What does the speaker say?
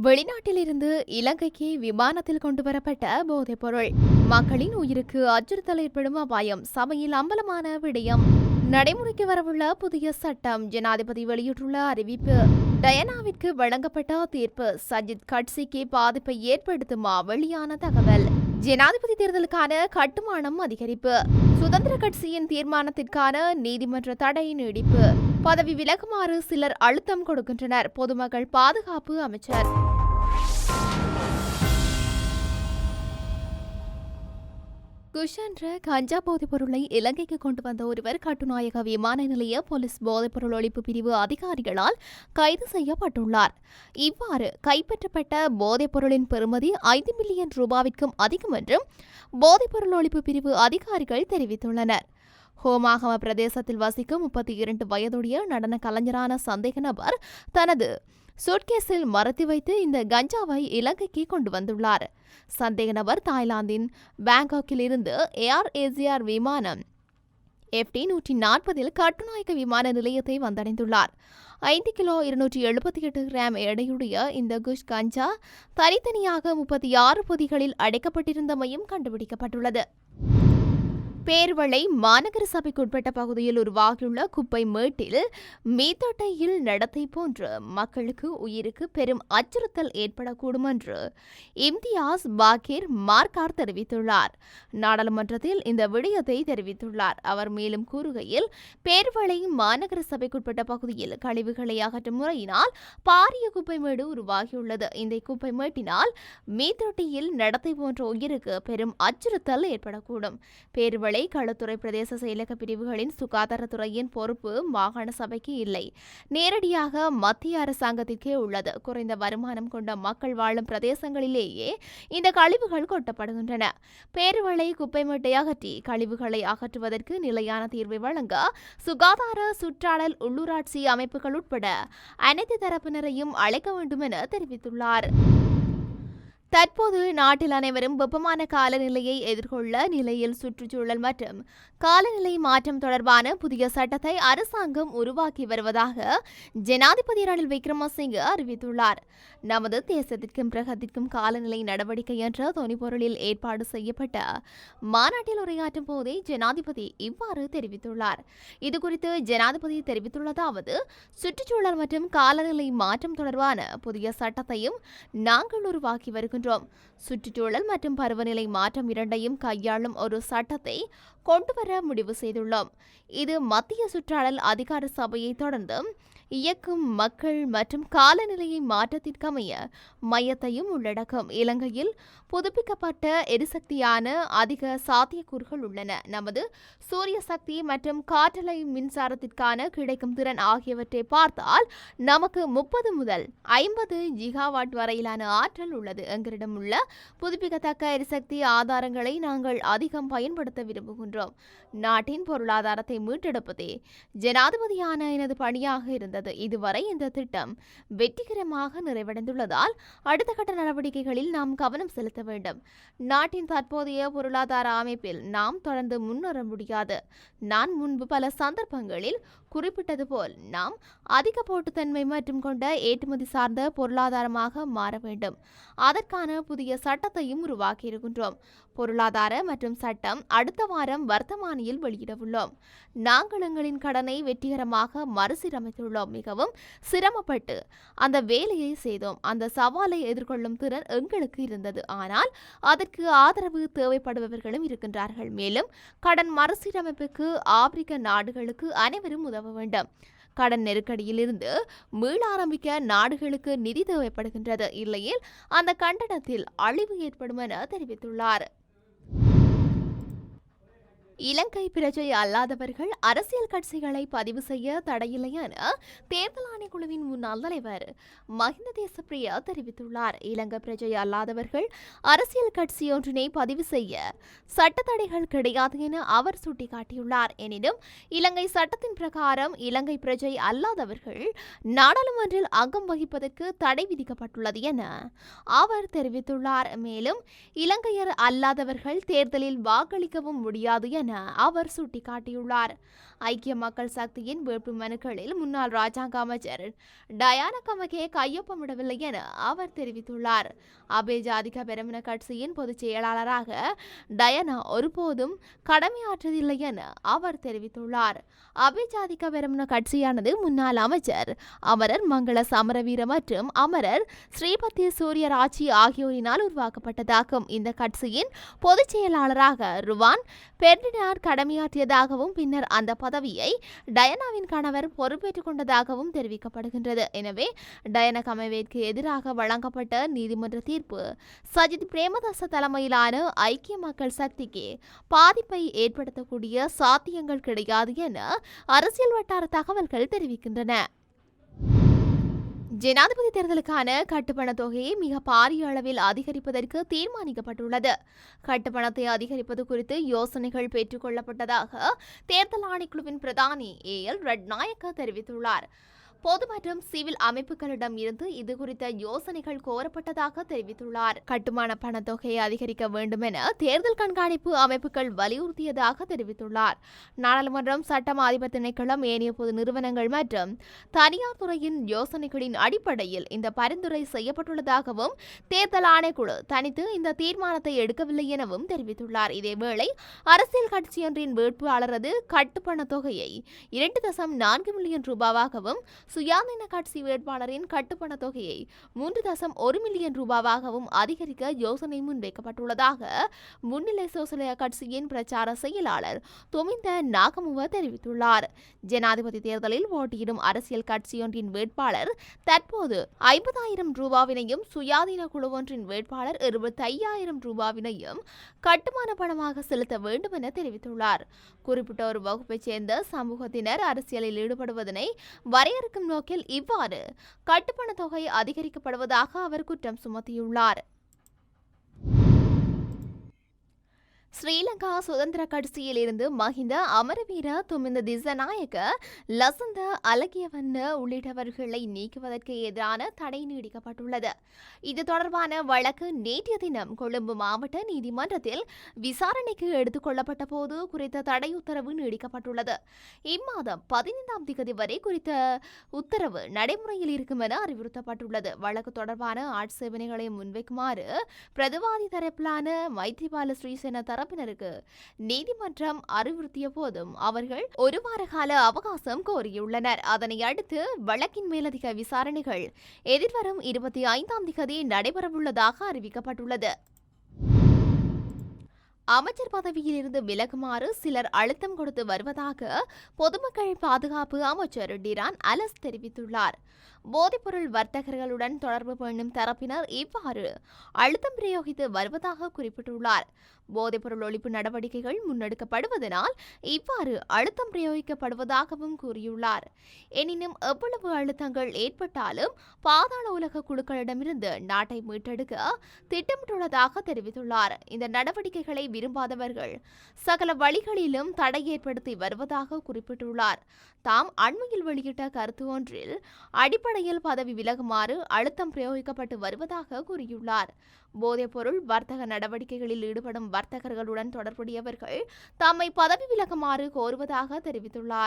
வெளிநாட்டிலிருந்து இலங்கைக்கு விமானத்தில் கொண்டு வரப்பட்ட போதைப்பொருள். மக்களின் உயிருக்கு அச்சுறுத்தல் ஏற்படும் அபாயம் சபையில் அம்பலமான விடயம். நடைமுறைக்கு வரவுள்ள புதிய சட்டம் ஜனாதிபதி வெளியிட்டுள்ள அறிவிப்பு. டயனாவிற்கு வழங்கப்பட்ட தீர்ப்பு சஜித் கட்சிக்கு பாதிப்பை ஏற்படுத்துமா வெளியான தகவல். ஜனாதிபதி தேர்தலுக்கான கட்டுமானம் அதிகரிப்பு. சுதந்திர கட்சியின் தீர்மானத்திற்கான நீதிமன்ற தடை நீடிப்பு. பதவி விலகுமாறு சிலர் அழுத்தம் கொடுக்கின்றனர். பொதுமக்கள் பாதுகாப்பு அமைச்சர் குஷன்ற கஞ்சா போதைப் பொருளை இலங்கைக்கு கொண்டு வந்த ஒருவர் கட்டுநாயக விமான நிலைய போலீஸ் போதைப்பொருள் ஒழிப்பு பிரிவு அதிகாரிகளால் கைது செய்யப்பட்டுள்ளார். இவ்வாறு கைப்பற்றப்பட்ட போதைப் பொருளின் பெறுமதி ஐந்து மில்லியன் ரூபாவிற்கும் அதிகம் என்றும் போதைப்பொருள் ஒழிப்பு பிரிவு அதிகாரிகள் தெரிவித்துள்ளனர். ஹோமாகம பிரதேசத்தில் வசிக்கும் முப்பத்தி இரண்டு வயதுடைய நடன கலைஞரான சந்தேக நபர் தனது சூட்கேஸில் மறத்தி வைத்து இந்த கஞ்சாவை இலங்கைக்கு கொண்டு வந்துள்ளார். சந்தேக நபர் தாய்லாந்தின் பேங்காக்கில் இருந்து ஏஆர் ஏசிஆர் விமானம் எஃப்டி நூற்றி நாற்பதில் கட்டுநாயக்க விமான நிலையத்தை வந்தடைந்துள்ளார். ஐந்து கிலோ இருநூற்றி எழுபத்தி எட்டு கிராம் எடையுடைய இந்த குஷ் கஞ்சா தனித்தனியாக முப்பத்தி ஆறு பொதிகளில் அடைக்கப்பட்டிருந்தமையும் கண்டுபிடிக்கப்பட்டுள்ளது. பேர்வளை மாநகர சபைக்குட்பட்ட பகுதியில் உருவாகியுள்ள குப்பை மேட்டில் மீத்தொட்டையில் நடத்தை போன்று மக்களுக்கு உயிருக்கு பெரும் அச்சுறுத்தல் ஏற்படக்கூடும் என்று இம்தியாஸ் பாக்கீர் மார்கார் தெரிவித்துள்ளார். நாடாளுமன்றத்தில் இந்த விடயத்தை தெரிவித்துள்ளார். அவர் மேலும் கூறுகையில் பேர்வளை மாநகர சபைக்குட்பட்ட பகுதியில் கழிவுகளை அகற்றும் முறையினால் பாரிய குப்பை மேடு உருவாகியுள்ளது. இந்த குப்பை மேட்டினால் மீத்தொட்டியில் நடத்தை போன்ற உயிருக்கு பெரும் அச்சுறுத்தல் ஏற்படக்கூடும். பேர்வழி வேளை களத்துறை பிரதேச செயலக பிரிவுகளின் சுகாதாரத்துறையின் பொறுப்பு மாகாண சபைக்கு இல்லை. நேரடியாக மத்திய அரசாங்கத்திற்கே உள்ளது. குறைந்த வருமானம் கொண்ட மக்கள் வாழும் பிரதேசங்களிலேயே இந்த கழிவுகள் கொட்டப்படுகின்றன. பேருவளை குப்பை மூட்டை அகற்றி கழிவுகளை அகற்றுவதற்கு நிலையான தீர்வை வழங்க சுகாதார சுற்றாடல் உள்ளூராட்சி அமைப்புகள் உட்பட அனைத்து தரப்பினரையும் அழைக்க வேண்டும் என தெரிவித்துள்ளார். தற்போது நாட்டில் அனைவரும் வெப்பமான காலநிலையை எதிர்கொள்ள நிலையில் சுற்றுச்சூழல் மற்றும் காலநிலை மாற்றம் தொடர்பான புதிய சட்டத்தை அரசாங்கம் உருவாக்கி வருவதாக ஜனாதிபதி ரணில் விக்ரமசிங்கே அறிவித்துள்ளார். நமது தேசத்திற்கும் கிரகத்திற்கும் காலநிலை நடவடிக்கை என்ற தொனிபொருளில் ஏற்பாடு செய்யப்பட்ட மாநாட்டில் உரையாற்றும் போதே ஜனாதிபதி இவ்வாறு தெரிவித்துள்ளார். இதுகுறித்து ஜனாதிபதி தெரிவித்துள்ளதாவது சுற்றுச்சூழல் மற்றும் காலநிலை மாற்றம் தொடர்பான புதிய சட்டத்தையும் நாங்கள் உருவாக்கி வருகின்றோம். சுற்றுச்சூழல் மற்றும் பருவநிலை மாற்றம் இரண்டையும் கையாளும் ஒரு சட்டத்தை கொண்டுவர முடிவு செய்துள்ளோம். இது மத்திய சுற்றாடல் அதிகார சபையை தொடர்ந்து இயக்கும் மக்கள் மற்றும் காலநிலையை மாற்றத்திற்கமைய மையத்தையும் உள்ளடக்கும். இலங்கையில் புதுப்பிக்கப்பட்ட எரிசக்தியான அதிக சாத்தியக்கூறுகள் உள்ளன. நமது சூரிய சக்தி மற்றும் காற்றலை மின்சாரத்திற்கான கிடைக்கும் திறன் ஆகியவற்றை பார்த்தால் நமக்கு முப்பது முதல் ஐம்பது ஜிகாவாட் வரையிலான ஆற்றல் உள்ளது. எங்களிடம் உள்ள புதுப்பிக்கத்தக்க எரிசக்தி ஆதாரங்களை நாங்கள் அதிகம் பயன்படுத்த விரும்புகின்றோம். நாட்டின் பொருளாதாரத்தை மீட்டெடுப்பதே ஜனாதிபதியான எனது பணியாக இருந்தது. இதுவரை இந்த திட்டம் வெற்றிகரமாக நிறைவடைந்துள்ளதால் அடுத்த கட்ட நடவடிக்கைகளில் நாம் கவனம் செலுத்த வேண்டும். நாட்டின் தற்போதைய பொருளாதார அமைப்பில் நாம் தொடர்ந்து முன்னேற முடியாது. நான் முன்பு பல சந்தர்ப்பங்களில் குறிப்பிட்டது போல் நாம் அதிக போட்டுத்தன்மை மற்றும் கொண்ட ஏற்றுமதி சார்ந்த பொருளாதாரமாக மாற வேண்டும். அதற்கான புதிய சட்டத்தையும் உருவாக்கியிருக்கின்றோம். பொருளாதார மற்றும் சட்டம் அடுத்த வாரம் வர்த்தமானியில் வெளியிடவுள்ளோம். நாங்கள் எங்களின் கடனை வெற்றிகரமாக மறுசீரமைத்துள்ளோம். மிகவும் சிரமப்பட்டு அந்த வேலையை செய்தோம். அந்த சவாலை எதிர்கொள்ளும் திறன் எங்களுக்கு இருந்தது. ஆனால் அதற்கு ஆதரவு தேவைப்படுபவர்களும் இருக்கின்றார்கள். மேலும் கடன் மறுசீரமைப்புக்கு ஆப்பிரிக்க நாடுகளுக்கு அனைவரும் உதவ வேண்டும். கடன் நெருக்கடியிலிருந்து மீள ஆரம்பிக்க நாடுகளுக்கு நிதி தேவைப்படுகின்றது. இல்லையில் அந்த கண்டனத்தில் அழிவு ஏற்படும் என தெரிவித்துள்ளார். இலங்கை பிரஜை அல்லாதவர்கள் அரசியல் கட்சிகளை பதிவு செய்ய தடையில்லை என தேர்தல் ஆணைக்குழுவின் முன்னாள் தலைவர் மஹிந்த தேசப்பிரியா தெரிவித்துள்ளார். இலங்கை பிரஜை அல்லாதவர்கள் அரசியல் கட்சி ஒன்றினை பதிவு செய்ய சட்ட தடைகள் கிடையாது என அவர் சுட்டிக்காட்டியுள்ளார். எனினும் இலங்கை சட்டத்தின் பிரகாரம் இலங்கை பிரஜை அல்லாதவர்கள் நாடாளுமன்றில் அங்கம் வகிப்பதற்கு தடை விதிக்கப்பட்டுள்ளது என அவர் தெரிவித்துள்ளார். மேலும் இலங்கையர் அல்லாதவர்கள் தேர்தலில் வாக்களிக்கவும் முடியாது என என அவர் சுட்டிக்காட்டியுள்ளார். ஐக்கிய மக்கள் சக்தியின் வேட்பு மனுக்களில் முன்னாள் ராஜாங்க அமைச்சர் டயானா கமகே கையொப்பமிடவில்லை என அவர் தெரிவித்துள்ளார். அபேஜாதிக பெருமின பெரமுன கட்சியின் பொதுச் செயலாளராக டயனா ஒருபோதும் கடமையாற்றதில்லை என அவர் தெரிவித்துள்ளார். அபேஜாதிக பெருமின கட்சியானது முன்னாள் அமைச்சர் அமரர் மங்கள சமரவீர மற்றும் அமரர் ஸ்ரீபதி சூரியராட்சி ஆகியோரினால் உருவாக்கப்பட்டதாகும். இந்த கட்சியின் பொதுச் செயலாளராக ருவான் பெர்டினார் கடமையாற்றியதாகவும் பின்னர் அந்த பதவியை டயனாவின் கணவர் பொறுப்பேற்றுக் கொண்டதாகவும் தெரிவிக்கப்படுகின்றது. எனவே டயன கமவேற்கு எதிராக வழங்கப்பட்ட நீதிமன்ற தீர்ப்பு சஜித் பிரேமதாச தலைமையிலான ஐக்கிய மக்கள் சக்திக்கு பாதிப்பை ஏற்படுத்தக்கூடிய சாத்தியங்கள் கிடையாது என அரசியல் வட்டார தகவல்கள் தெரிவிக்கின்றன. ஜனாதிபதி தேர்தலுக்கான கட்டுப்பண தொகையை மிக பாரிய அளவில் அதிகரிப்பதற்கு தீர்மானிக்கப்பட்டுள்ளது. கட்டுப்பணத்தை அதிகரிப்பது குறித்து யோசனைகள் பெற்றுக் கொள்ளப்பட்டதாக தேர்தல் ஆணைக்குழுவின் பிரதானி ஏ எல் ரட்நாயக்க தெரிவித்துள்ளார். பொது மற்றும் சிவில் அமைப்புகளிடம் இருந்து இது குறித்த யோசனைகள் கோரப்பட்டதாக தெரிவித்துள்ளார். கட்டுமான பணத்தொகையை அதிகரிக்க வேண்டும் என தேர்தல் கண்காணிப்பு அமைப்புகள் வலியுறுத்தியதாக தெரிவித்துள்ளார். நாடாளுமன்றம் சட்டம் அதிபர் திணைக்களம் ஏனைய பொது நிறுவனங்கள் மற்றும் தனியார் துறையின் யோசனைகளின் அடிப்படையில் இந்த பரிந்துரை செய்யப்பட்டுள்ளதாகவும் தேர்தல் ஆணைக்குழு தனித்து இந்த தீர்மானத்தை எடுக்கவில்லை எனவும் தெரிவித்துள்ளார். இதேவேளை அரசியல் கட்சியொன்றின் வேட்பாளரது கட்டுப்பண தொகையை இரண்டு தசம் நான்கு மில்லியன் ரூபாவாகவும் சுயாதீன கட்சி வேட்பாளரின் கட்டுப்பண தொகையை மூன்று தசம் ஒரு மில்லியன் ரூபாவாகவும் அதிகரிக்க யோசனை முன்வைக்கப்பட்டுள்ளதாக முன்னிலை சோசலிய கட்சியின் பிரச்சார செயலாளர் தொமிந்த நாகமுவ தெரிவித்துள்ளார். ஜனாதிபதி தேர்தலில் போட்டியிடும் அரசியல் கட்சியொன்றின் வேட்பாளர் தற்போது ஐம்பதாயிரம் ரூபாவினையும் சுயாதீன குழு ஒன்றின் வேட்பாளர் இருபத்தையாயிரம் ரூபாவினையும் கட்டுமான பணமாக செலுத்த வேண்டும் என தெரிவித்துள்ளார். குறிப்பிட்ட ஒரு வகுப்பைச் சேர்ந்த சமூகத்தினர் அரசியலில் ஈடுபடுவதனை வரையறுக்கும் நோக்கில் இவ்வாறு கட்டுப்பண தொகை அதிகரிக்கப்படுவதாக அவர் குற்றம் சுமத்தியுள்ளார். ஸ்ரீலங்கா சுதந்திர கட்சியிலிருந்து மகிந்த மஹிந்த அமரவீர துமிந்த திசநாயக லசந்த அலகியவன் உள்ளிட்டவர்களை நீக்குவதற்கு எதிரான தடை நீடிக்கப்பட்டுள்ளது. இது தொடர்பான வழக்கு நேற்றைய தினம் கொழும்பு மாவட்ட நீதிமன்றத்தில் விசாரணைக்கு எடுத்துக் கொள்ளப்பட்ட போது குறித்த தடை உத்தரவு நீடிக்கப்பட்டுள்ளது. இம்மாதம் பதினைந்தாம் திகதி வரை குறித்த உத்தரவு நடைமுறையில் இருக்கும் என அறிவுறுத்தப்பட்டுள்ளது. வழக்கு தொடர்பான ஆட்சேபனைகளை முன்வைக்குமாறு பிரதிவாதி தரப்பிலான மைத்ரிபால ஸ்ரீசேன தர தரப்பினருக்கு நீதிமன்றம் அறிவுறுத்திய போதும் அவர்கள் ஒரு வார கால அவகாசம் கோரியுள்ளனர். அதனை அடுத்து வழக்கின் மேலதிக விசாரணைகள் எதிர்வரும் இருபத்தி ஐந்தாம் திகதி நடைபெறவுள்ளதாக அறிவிக்கப்பட்டுள்ளது. அமைச்சர் பதவியில் இருந்து விலகுமாறு சிலர் அழுத்தம் கொடுத்து வருவதாக பொதுமக்கள் பாதுகாப்பு அமைச்சர் டிரான் அலஸ் தெரிவித்துள்ளார். போதைப்பொருள் வர்த்தகர்களுடன் தொடர்பு பண்ணும் தரப்பினர் இவ்வாறு அழுத்தம் பிரயோகித்து வருவதாக குறிப்பிட்டுள்ளார். போதைப்பொருள் ஒழிப்பு நடவடிக்கைகள் முன்னெடுக்கப்படுவதனால் இவ்வாறு அழுத்தம் பிரயோகிக்கப்படுவதாகவும் கூறியுள்ளார். எனினும் எவ்வளவு அழுத்தங்கள் ஏற்பட்டாலும் பாதாள உலக குழுக்களிடமிருந்து நாட்டை மீட்டெடுக்க திட்டமிட்டுள்ளதாக தெரிவித்துள்ளார். இந்த நடவடிக்கைகளை விரும்பாதவர்கள் சகல வழிகளிலும் தடை ஏற்படுத்தி வருவதாக குறிப்பிட்டுள்ளார். தாம் அண்மையில் வெளியிட்ட கருத்து ஒன்றில் அடிப்படையில் பதவி விலகுமாறு அழுத்தம் பிரயோகிக்கப்பட்டு வருவதாக கூறியுள்ளார். போதைப்பொருள் வர்த்தக நடவடிக்கைகளில் ஈடுபடும் வர்த்தகர்களுடன் தொடர்புடையவர்கள் தம்மை பதவி விலகுமாறு கோருவதாக தெரிவித்துள்ளார்.